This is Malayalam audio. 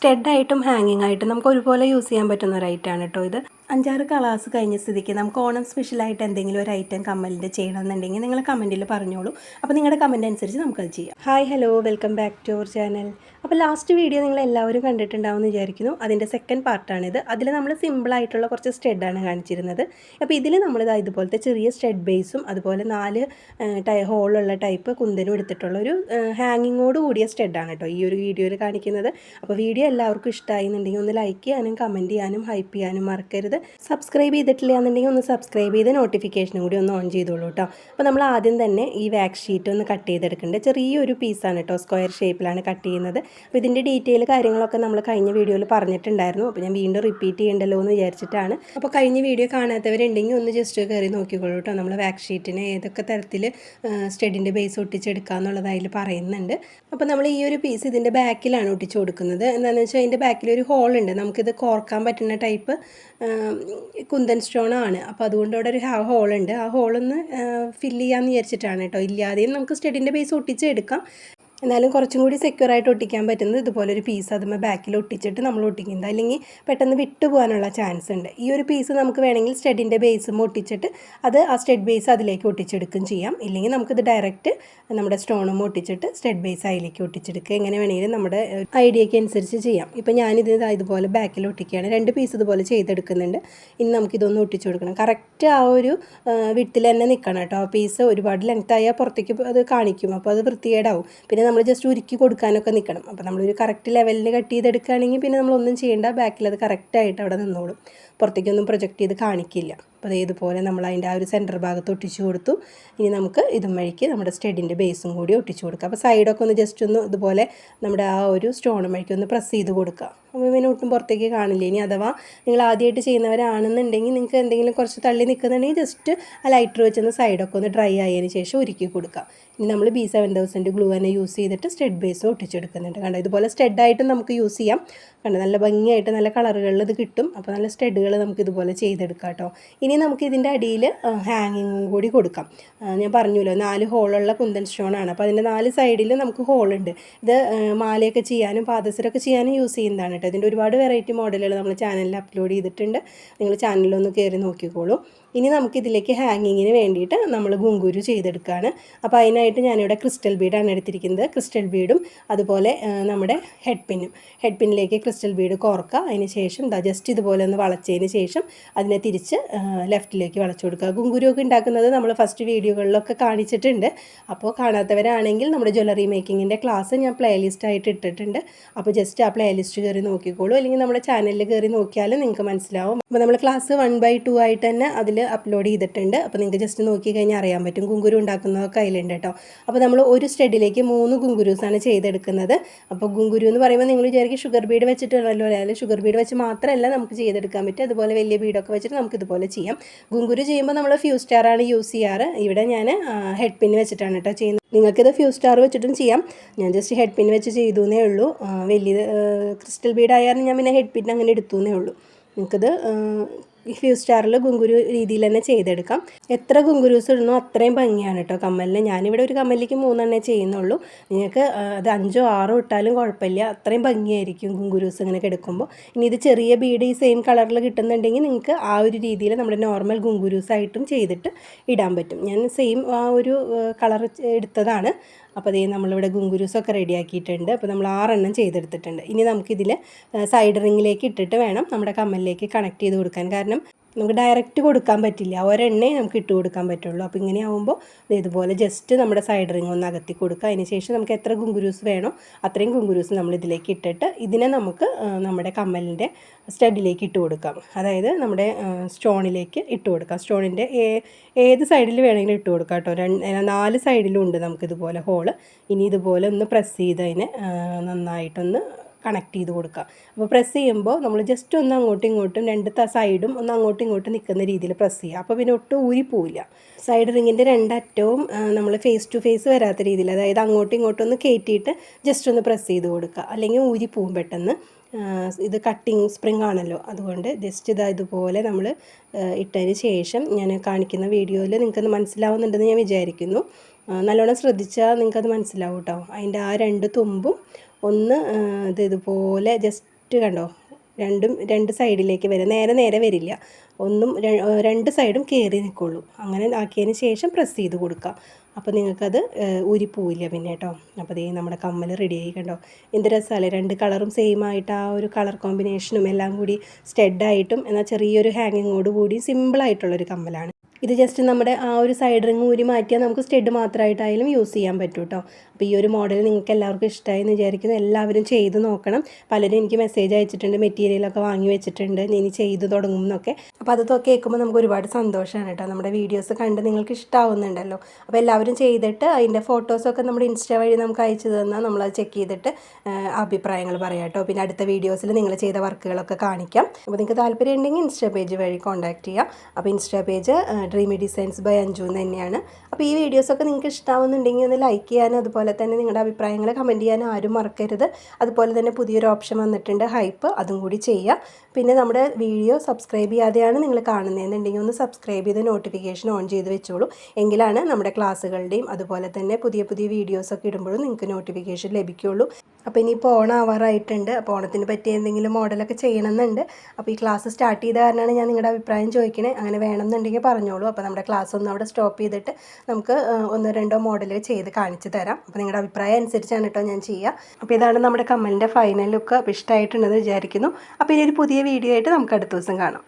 സ്റ്റെഡായിട്ടും ഹാങ്ങിങ് ആയിട്ടും നമുക്ക് ഒരുപോലെ യൂസ് ചെയ്യാൻ പറ്റുന്ന ഒരു ഐറ്റമാണ് കേട്ടോ ഇത്. അഞ്ചാറ് കളേഴ്സ് കഴിഞ്ഞ സ്ഥിതിക്ക് നമുക്ക് ഓണം സ്പെഷ്യലായിട്ട് എന്തെങ്കിലും ഒരു ഐറ്റം കമ്മലിന്റെ ചെയ്യണമെന്നുണ്ടെങ്കിൽ നിങ്ങൾ കമന്റിൽ പറഞ്ഞോളൂ. അപ്പോൾ നിങ്ങളുടെ കമന്റ് അനുസരിച്ച് നമുക്കത് ചെയ്യാം. Hi hello welcome back to our channel അപ്പോൾ ലാസ്റ്റ് വീഡിയോ നിങ്ങൾ എല്ലാവരും കണ്ടിട്ടുണ്ടാവുമെന്ന് വിചാരിക്കുന്നു. അതിന്റെ സെക്കൻഡ് പാർട്ടാണിത് അതിൽ നമ്മൾ സിമ്പിളായിട്ടുള്ള കുറച്ച് സ്റ്റെഡാണ് കാണിച്ചിരുന്നത്. അപ്പോൾ ഇതിൽ നമ്മൾ ഇതാ ഇതുപോലത്തെ ചെറിയ സ്റ്റെഡ് ബേസും അതുപോലെ നാല് ടൈ ഹോളുള്ള ടൈപ്പ് കുന്തനും എടുത്തിട്ടുള്ള ഒരു ഹാങ്ങിങ്ങോട് കൂടിയ സ്റ്റെഡാണ് കേട്ടോ ഈ ഒരു വീഡിയോയിൽ കാണിക്കുന്നത്. അപ്പോൾ വീഡിയോ എല്ലാവർക്കും ഇഷ്ടമായി എന്നുണ്ടെങ്കിൽ ഒന്ന് ലൈക്ക് ചെയ്യാനും കമന്റ് ചെയ്യാനും ഹൈപ്പ് ചെയ്യാനും മറക്കരുത്. സബ്സ്ക്രൈബ് ചെയ്തിട്ടില്ല എന്നുണ്ടെങ്കിൽ ഒന്ന് സബ്സ്ക്രൈബ് ചെയ്ത് നോട്ടിഫിക്കേഷനും കൂടി ഒന്ന് ഓൺ ചെയ്തോളൂ കേട്ടോ അപ്പോൾ നമ്മൾ ആദ്യം തന്നെ ഈ വാക്സ് ഷീറ്റ് ഒന്ന് കട്ട് ചെയ്തെടുക്കേണ്ടത് ചെറിയൊരു പീസാണ് കേട്ടോ സ്ക്വയർ ഷേപ്പിലാണ് കട്ട് ചെയ്യുന്നത്. അപ്പോൾ ഇതിന്റെ ഡീറ്റെയിൽ കാര്യങ്ങളൊക്കെ നമ്മൾ കഴിഞ്ഞ വീഡിയോയിൽ പറഞ്ഞിട്ടുണ്ടായിരുന്നു. അപ്പോൾ ഞാൻ വീണ്ടും റിപ്പീറ്റ് ചെയ്യണ്ടല്ലോ എന്ന് വിചാരിച്ചിട്ടാണ്. അപ്പോൾ കഴിഞ്ഞ വീഡിയോ കാണാത്തവരുണ്ടെങ്കിൽ ഒന്ന് ജസ്റ്റ് കയറി നോക്കിക്കോളൂ കേട്ടോ നമ്മൾ വാക്സ് ഷീറ്റിനെ ഏതൊക്കെ തരത്തിൽ സ്റ്റഡിന്റെ ബേസ് ഒട്ടിച്ചെടുക്കുക എന്നുള്ളത് അതിൽ പറയുന്നുണ്ട്. അപ്പോൾ നമ്മൾ ഈ ഒരു പീസ് ഇതിന്റെ ബാക്കിലാണ് ഒട്ടിച്ചു കൊടുക്കുന്നത്. എന്താണെന്ന് വെച്ചാൽ അതിന്റെ ബാക്കിൽ ഒരു ഹോൾ ഉണ്ട്. നമുക്കിത് കോർക്കാൻ പറ്റുന്ന ടൈപ്പ് കുന്തൻ സ്റ്റോൺ ആണ്. അപ്പോൾ അതുകൊണ്ട് അവിടെ ഒരു ഹോൾ ഉണ്ട്. ആ ഹോളൊന്ന് ഫില്ല് ചെയ്യാമെന്ന് വിചാരിച്ചിട്ടാണ് കേട്ടോ. ഇല്ലാതെയും നമുക്ക് സ്റ്റഡിന്റെ ബേസ് ഒട്ടിച്ചെടുക്കാം എന്നാലും കുറച്ചും കൂടി സെക്യൂർ ആയിട്ട് ഒട്ടിക്കാൻ പറ്റുന്നത് ഇതുപോലെ ഒരു പീസ് അതുമ്മ ബാക്കിൽ ഒട്ടിച്ചിട്ട് നമ്മൾ ഒട്ടിക്കുന്നത്. അല്ലെങ്കിൽ പെട്ടെന്ന് വിട്ടു പോകാനുള്ള ചാൻസ് ഉണ്ട്. ഈ ഒരു പീസ് നമുക്ക് വേണമെങ്കിൽ സ്റ്റഡിന്റെ ബേസും ഒട്ടിച്ചിട്ട് അത് ആ സ്റ്റെഡ് ബേസ് അതിലേക്ക് ഒട്ടിച്ചെടുക്കുകയും ചെയ്യാം. ഇല്ലെങ്കിൽ നമുക്കിത് ഡയറക്റ്റ് നമ്മുടെ സ്റ്റോണും ഒട്ടിച്ചിട്ട് സ്റ്റെഡ് ബേസ് അതിലേക്ക് ഒട്ടിച്ചെടുക്കുക. എങ്ങനെ വേണമെങ്കിലും നമ്മുടെ ഐഡിയയ്ക്ക് അനുസരിച്ച് ചെയ്യാം. ഇപ്പോൾ ഞാനിത് ഇതാ ഇതുപോലെ ബാക്കിൽ ഒട്ടിക്കുകയാണ്. രണ്ട് പീസ് ഇതുപോലെ ചെയ്തെടുക്കുന്നുണ്ട്. ഇനി നമുക്കിതൊന്ന് ഒട്ടിച്ചു കൊടുക്കണം. കറക്റ്റ് ആ ഒരു വിട്ടിൽ തന്നെ നിൽക്കണം കേട്ടോ. ആ പീസ് ഒരുപാട് ലെങ്ത്തായാൽ പുറത്തേക്ക് അത് കാണിക്കും. അപ്പോൾ അത് വൃത്തികേടാവും. പിന്നെ നമ്മൾ ജസ്റ്റ് ഉരുക്കി കൊടുക്കാനൊക്കെ നിൽക്കണം അപ്പോൾ നമ്മളൊരു കറക്റ്റ് ലെവലിൽ കട്ട് ചെയ്തെടുക്കുകയാണെങ്കിൽ പിന്നെ നമ്മളൊന്നും ചെയ്യേണ്ട. ബാക്കിൽ അത് കറക്റ്റായിട്ട് അവിടെ നിന്നോളും. പുറത്തേക്കൊന്നും പ്രൊജക്റ്റ് ചെയ്ത് കാണിക്കില്ല. അപ്പോൾ ഇതുപോലെ നമ്മൾ അതിന്റെ ആ ഒരു സെന്റർ ഭാഗത്ത് ഒട്ടിച്ചു കൊടുത്തു. ഇനി നമുക്ക് ഇതും വഴിക്ക് നമ്മുടെ സ്റ്റെഡിന്റെ ബേസും കൂടി ഒട്ടിച്ചു കൊടുക്കുക അപ്പോൾ സൈഡൊക്കെ ഒന്ന് ജസ്റ്റ് ഒന്ന് ഇതുപോലെ നമ്മുടെ ആ ഒരു സ്റ്റോണും വഴിക്ക് ഒന്ന് പ്രസ് ചെയ്ത് കൊടുക്കുക. അപ്പോൾ ഇവനെ ഒട്ടും പുറത്തേക്ക് കാണില്ല. ഇനി അഥവാ നിങ്ങൾ ആദ്യമായിട്ട് ചെയ്യുന്നവരാണെന്നുണ്ടെങ്കിൽ നിങ്ങൾക്ക് എന്തെങ്കിലും കുറച്ച് തള്ളി നിൽക്കുന്നുണ്ടെങ്കിൽ ജസ്റ്റ് ആ ലൈറ്റർ വെച്ചൊന്ന് സൈഡൊക്കെ ഒന്ന് ഡ്രൈ ആയതിന് ശേഷം ഒരുക്കി കൊടുക്കുക ഇനി നമ്മൾ ബി സെവൻ തൗസൻഡ് ഗ്ലൂ തന്നെ യൂസ് ചെയ്തിട്ട് സ്റ്റെഡ് ബേസ് ഒട്ടിച്ചെടുക്കുന്നുണ്ട്. കണ്ടോ? ഇതുപോലെ സ്റ്റെഡായിട്ടും നമുക്ക് യൂസ് ചെയ്യാം. കണ്ടോ? നല്ല ഭംഗിയായിട്ട് നല്ല കളറുകളിൽ ഇത് കിട്ടും. അപ്പോൾ നല്ല സ്റ്റെഡുകൾ നമുക്ക് ഇതുപോലെ ചെയ്തെടുക്കാം കേട്ടോ. നമുക്ക് ഇതിന്റെ അടിയിൽ ഹാങ്ങിങ്ങും കൂടി കൊടുക്കാം. ഞാൻ പറഞ്ഞല്ലോ നാല് ഹോളുള്ള കുന്തൻ സ്റ്റോണാണ് അപ്പോൾ അതിന്റെ നാല് സൈഡിൽ നമുക്ക് ഹോളുണ്ട് ഇത് മാലയൊക്കെ ചെയ്യാനും പാദസരമൊക്കെ ചെയ്യാനും യൂസ് ചെയ്യുന്നതാണ് കേട്ടോ ഇതിന്റെ ഒരുപാട് വെറൈറ്റി മോഡലുകൾ നമ്മൾ ചാനലിൽ അപ്ലോഡ് ചെയ്തിട്ടുണ്ട്. നിങ്ങൾ ചാനലിലൊന്ന് കയറി നോക്കിക്കോളൂ. ഇനി നമുക്കിതിലേക്ക് ഹാങ്ങിങ്ങിന് വേണ്ടിയിട്ട് നമ്മൾ ഗുങ്കുരു ചെയ്തെടുക്കുകയാണ് അപ്പോൾ അതിനായിട്ട് ഞാനിവിടെ ക്രിസ്റ്റൽ ബീഡാണ് എടുത്തിരിക്കുന്നത്. ക്രിസ്റ്റൽ ബീഡും അതുപോലെ നമ്മുടെ ഹെഡ് പിന്നും ഹെഡ് പിന്നിലേക്ക് ക്രിസ്റ്റൽ ബീഡ് കോർക്കുക അതിന് ശേഷം ജസ്റ്റ് ഇതുപോലെ ഒന്ന് വളച്ചതിന് ശേഷം അതിനെ തിരിച്ച് ലെഫ്റ്റിലേക്ക് വളച്ചു കൊടുക്കുക ഗുങ്കുരു ഒക്കെ ഉണ്ടാക്കുന്നത് നമ്മൾ ഫസ്റ്റ് വീഡിയോകളിലൊക്കെ കാണിച്ചിട്ടുണ്ട്. അപ്പോൾ കാണാത്തവരാണെങ്കിൽ നമ്മുടെ ജ്വല്ലറി മേക്കിങ്ങിന്റെ ക്ലാസ് ഞാൻ പ്ലേലിസ്റ്റ് ആയിട്ട് ഇട്ടിട്ടുണ്ട്. അപ്പോൾ ജസ്റ്റ് ആ പ്ലേലിസ്റ്റ് കയറി നോക്കിക്കോളൂ. അല്ലെങ്കിൽ നമ്മുടെ ചാനലിൽ കയറി നോക്കിയാലും നിങ്ങൾക്ക് മനസ്സിലാവും. അപ്പോൾ നമ്മൾ ക്ലാസ് വൺ ബൈ ടു ആയിട്ട് തന്നെ അതിൽ അപ്ലോഡ് ചെയ്തിട്ടുണ്ട്. അപ്പോൾ നിങ്ങൾക്ക് ജസ്റ്റ് നോക്കി കഴിഞ്ഞാൽ അറിയാൻ പറ്റും. കുങ്കുരു ഉണ്ടാക്കുന്നതൊക്കെ അതിലുണ്ട് കേട്ടോ അപ്പോൾ നമ്മൾ ഒരു സ്റ്റഡിലേക്ക് മൂന്ന് കുങ്കുരൂസാണ് ചെയ്തെടുക്കുന്നത്. അപ്പോൾ കുങ്കുരു എന്ന് പറയുമ്പോൾ നിങ്ങൾ വിചാരിക്കും ഷുഗർ ബീഡ് വെച്ചിട്ടുണ്ടല്ലോ അല്ലെങ്കിൽ ഷുഗർ ബീഡ് വെച്ച് മാത്രമല്ല നമുക്ക് ചെയ്തെടുക്കാൻ പറ്റും അതുപോലെ വലിയ ബീഡൊക്കെ വെച്ചിട്ട് നമുക്ക് ഇതുപോലെ ചെയ്യാം. കുങ്കുരു ചെയ്യുമ്പോൾ നമ്മൾ ഫ്യൂ സ്റ്റാറാണ് യൂസ് ചെയ്യാറ്. ഇവിടെ ഞാൻ ഹെഡ് പിൻ വെച്ചിട്ടാണ് കേട്ടോ ചെയ്യുന്നത്. നിങ്ങൾക്കിത് ഫ്യൂ സ്റ്റാർ വെച്ചിട്ടും ചെയ്യാം. ഞാൻ ജസ്റ്റ് ഹെഡ് പിൻ വെച്ച് ചെയ്തു എന്നേ ഉള്ളൂ വലിയ ക്രിസ്റ്റൽ ബീഡ് ആയാലും ഞാൻ പിന്നെ ഹെഡ് പിൻ അങ്ങനെ എടുത്തു എന്നേ ഉള്ളൂ. നിങ്ങൾക്കിത് ഫ്യൂ സ്റ്റാറിൽ ഗുങ്കുരു രീതിയിൽ തന്നെ ചെയ്തെടുക്കാം. എത്ര ഗുങ്കുരൂസ് ഇടുന്നോ അത്രയും ഭംഗിയാണ് കേട്ടോ കമ്മലിന്. ഞാനിവിടെ ഒരു കമ്മലിലേക്ക് മൂന്നെണ്ണേ ചെയ്യുന്നുള്ളൂ. നിങ്ങൾക്ക് അത് അഞ്ചോ ആറോ ഇട്ടാലും കുഴപ്പമില്ല. അത്രയും ഭംഗിയായിരിക്കും ഗുങ്കുരൂസ് ഇങ്ങനെ എടുക്കുമ്പോൾ ഇനി ഇത് ചെറിയ ബീഡ് ഈ സെയിം കളറിൽ കിട്ടുന്നുണ്ടെങ്കിൽ നിങ്ങൾക്ക് ആ ഒരു രീതിയിൽ നമ്മുടെ നോർമൽ ഗുങ്കുരൂസായിട്ടും ചെയ്തിട്ട് ഇടാൻ പറ്റും. ഞാൻ സെയിം ആ ഒരു കളർ എടുത്തതാണ്. അപ്പോൾ അതേ നമ്മളിവിടെ ഗുങ്കുരൂസൊക്കെ റെഡിയാക്കിയിട്ടുണ്ട്. അപ്പോൾ നമ്മൾ ആറെണ്ണം ചെയ്തെടുത്തിട്ടുണ്ട്. ഇനി നമുക്കിതിൽ സൈഡ് റിങ്ങിലേക്ക് ഇട്ടിട്ട് വേണം നമ്മുടെ കമ്മലിലേക്ക് കണക്ട് ചെയ്ത് കൊടുക്കാൻ. കാരണം നമുക്ക് ഡയറക്റ്റ് കൊടുക്കാൻ പറ്റില്ല. ഒരെണ്ണേ നമുക്ക് ഇട്ട് കൊടുക്കാൻ പറ്റുള്ളൂ. അപ്പോൾ ഇങ്ങനെ ആകുമ്പോൾ ഇതുപോലെ ജസ്റ്റ് നമ്മുടെ സൈഡ് റിങ് ഒന്ന് അകത്തി കൊടുക്കുക. അതിന് ശേഷം നമുക്ക് എത്ര കുങ്കുരൂസ് വേണോ അത്രയും കുങ്കുരൂസ് നമ്മൾ ഇതിലേക്ക് ഇട്ടിട്ട് ഇതിനെ നമുക്ക് നമ്മുടെ കമ്മലിന്റെ സ്റ്റഡിലേക്ക് ഇട്ട് കൊടുക്കാം. അതായത് നമ്മുടെ സ്റ്റോണിലേക്ക് ഇട്ട് കൊടുക്കാം. സ്റ്റോണിന്റെ ഏത് സൈഡിൽ വേണമെങ്കിലും ഇട്ട് കൊടുക്കാം കേട്ടോ. രണ്ട് നാല് സൈഡിലും ഉണ്ട് നമുക്കിതുപോലെ ഹോൾ ഇനി ഇതുപോലെ ഒന്ന് പ്രസ് ചെയ്ത് അതിനെ നന്നായിട്ടൊന്ന് കണക്ട് ചെയ്ത് കൊടുക്കുക. അപ്പോൾ പ്രസ് ചെയ്യുമ്പോൾ നമ്മൾ ജസ്റ്റ് ഒന്ന് അങ്ങോട്ടും ഇങ്ങോട്ടും രണ്ട് സൈഡും ഒന്ന് അങ്ങോട്ടും ഇങ്ങോട്ടും നിൽക്കുന്ന രീതിയിൽ പ്രസ് ചെയ്യുക. അപ്പോൾ പിന്നെ ഒട്ടും ഊരിപ്പോവില്ല സൈഡ് റിങ്ങിന്റെ രണ്ടറ്റവും നമ്മൾ ഫേസ് ടു ഫേസ് വരാത്ത രീതിയിൽ അതായത് അങ്ങോട്ടും ഇങ്ങോട്ടും ഒന്ന് കയറ്റിയിട്ട് ജസ്റ്റ് ഒന്ന് പ്രസ് ചെയ്ത് കൊടുക്കുക. അല്ലെങ്കിൽ ഊരി പോവും പെട്ടെന്ന്. ഇത് കട്ടിങ് സ്പ്രിങ് ആണല്ലോ. അതുകൊണ്ട് ജസ്റ്റ് ഇതാ ഇതുപോലെ നമ്മൾ ഇട്ടതിന് ശേഷം ഞാൻ കാണിക്കുന്ന വീഡിയോയിൽ നിങ്ങൾക്കത് മനസ്സിലാവുന്നുണ്ടെന്ന് ഞാൻ വിചാരിക്കുന്നു. നല്ലോണം ശ്രദ്ധിച്ചാൽ നിങ്ങൾക്കത് മനസ്സിലാവും കേട്ടോ. അതിന്റെ ആ രണ്ട് തുമ്പും ഒന്ന് ഇത് ഇതുപോലെ ജസ്റ്റ് കണ്ടോ? രണ്ടും രണ്ട് സൈഡിലേക്ക് വരും. നേരെ നേരെ വരില്ല. ഒന്നും രണ്ട് സൈഡും കയറി നിൽക്കുള്ളൂ അങ്ങനെ ആക്കിയതിന് ശേഷം പ്രസ് ചെയ്ത് കൊടുക്കുക അപ്പോൾ നിങ്ങൾക്കത് ഊരിപ്പോവില്ല പിന്നെ കേട്ടോ. അപ്പോൾ ദേ നമ്മുടെ കമ്മൽ റെഡി ആയി കണ്ടോ. എന്ത് രസമല്ലേ രണ്ട് കളറും സെയിം ആയിട്ട് ആ ഒരു കളർ കോമ്പിനേഷനും എല്ലാം കൂടി സ്റ്റെഡായിട്ടും എന്നാൽ ചെറിയൊരു ഹാങ്ങിങ്ങോട് കൂടി സിമ്പിളായിട്ടുള്ളൊരു കമ്മലാണ്. ഇത് ജസ്റ്റ് നമ്മുടെ ആ ഒരു സൈഡ് റിങ് ഊരി മാറ്റിയാൽ നമുക്ക് സ്റ്റെഡ് മാത്രമായിട്ടായാലും യൂസ് ചെയ്യാൻ പറ്റും കേട്ടോ അപ്പോൾ ഈ ഒരു മോഡൽ നിങ്ങൾക്ക് എല്ലാവർക്കും ഇഷ്ടമായി എന്ന് വിചാരിക്കുന്നു. എല്ലാവരും ചെയ്ത് നോക്കണം. പലരും എനിക്ക് മെസ്സേജ് അയച്ചിട്ടുണ്ട് മെറ്റീരിയലൊക്കെ വാങ്ങി വെച്ചിട്ടുണ്ട്. ഇനി ചെയ്ത് തുടങ്ങും എന്നൊക്കെ. അപ്പോൾ അതൊക്കെ കേൾക്കുമ്പോൾ നമുക്ക് ഒരുപാട് സന്തോഷമാണ് കേട്ടോ. നമ്മുടെ വീഡിയോസ് കണ്ട് നിങ്ങൾക്ക് ഇഷ്ടമാവുന്നുണ്ടല്ലോ അപ്പോൾ എല്ലാവരും ചെയ്തിട്ട് അതിന്റെ ഫോട്ടോസൊക്കെ നമ്മുടെ ഇൻസ്റ്റ വഴി നമുക്ക് അയച്ചു തന്നാൽ നമ്മളത് ചെക്ക് ചെയ്തിട്ട് അഭിപ്രായങ്ങൾ പറയാം കേട്ടോ. പിന്നെ അടുത്ത വീഡിയോസിൽ നിങ്ങൾ ചെയ്ത വർക്കുകളൊക്കെ കാണിക്കാം. അപ്പോൾ നിങ്ങൾക്ക് താല്പര്യം ഉണ്ടെങ്കിൽ ഇൻസ്റ്റ പേജ് വഴി കോൺടാക്ട് ചെയ്യാം. അപ്പോൾ insta page dreamy designs by Anju എന്ന് തന്നെയാണ്. അപ്പോൾ ഈ വീഡിയോസൊക്കെ നിങ്ങൾക്ക് ഇഷ്ടമാവുന്നുണ്ടെങ്കിൽ ഒന്ന് ലൈക്ക് ചെയ്യാനും അതുപോലെ തന്നെ നിങ്ങളുടെ അഭിപ്രായങ്ങൾ കമന്റ് ചെയ്യാനും ആരും മറക്കരുത്. അതുപോലെ തന്നെ പുതിയൊരു ഓപ്ഷൻ വന്നിട്ടുണ്ട് ഹൈപ്പ്. അതും കൂടി ചെയ്യുക. പിന്നെ നമ്മുടെ വീഡിയോ സബ്സ്ക്രൈബ് ചെയ്യാതെയാണ് നിങ്ങൾ കാണുന്നതെന്നുണ്ടെങ്കിൽ ഒന്ന് സബ്സ്ക്രൈബ് ചെയ്ത് നോട്ടിഫിക്കേഷൻ ഓൺ ചെയ്ത് വെച്ചോളൂ. എങ്കിലാണ് നമ്മുടെ ക്ലാസ്സുകളുടെയും അതുപോലെ തന്നെ പുതിയ പുതിയ വീഡിയോസൊക്കെ ഇടുമ്പോഴും നിങ്ങൾക്ക് നോട്ടിഫിക്കേഷൻ ലഭിക്കുകയുള്ളൂ. അപ്പോൾ ഇനിയിപ്പോൾ ഓണം ആവാറായിട്ടുണ്ട് അപ്പോൾ ഓണത്തിന് പറ്റിയ എന്തെങ്കിലും മോഡലൊക്കെ ചെയ്യണമെന്നുണ്ട്. അപ്പോൾ ഈ ക്ലാസ് സ്റ്റാർട്ട് ചെയ്ത കാരണമാണ് ഞാൻ നിങ്ങളുടെ അഭിപ്രായം ചോദിക്കണേ. അങ്ങനെ വേണമെന്നുണ്ടെങ്കിൽ പറഞ്ഞോളൂ. അപ്പോൾ നമ്മുടെ ക്ലാസ് ഒന്ന് അവിടെ സ്റ്റോപ്പ് ചെയ്തിട്ട് നമുക്ക് ഒന്നോ രണ്ടോ മോഡൽ ചെയ്ത് കാണിച്ചു തരാം. അപ്പോൾ നിങ്ങളുടെ അഭിപ്രായം അനുസരിച്ചാണ് കേട്ടോ ഞാൻ ചെയ്യുക. അപ്പോൾ ഇതാണ് നമ്മുടെ കമ്മലിന്റെ ഫൈനൽ ലുക്ക് അപ്പോൾ ഇഷ്ടമായിട്ടുണ്ടെന്ന് വിചാരിക്കുന്നു. അപ്പോൾ ഇനി ഒരു പുതിയ വീഡിയോ ആയിട്ട് നമുക്ക് അടുത്ത ദിവസം കാണാം.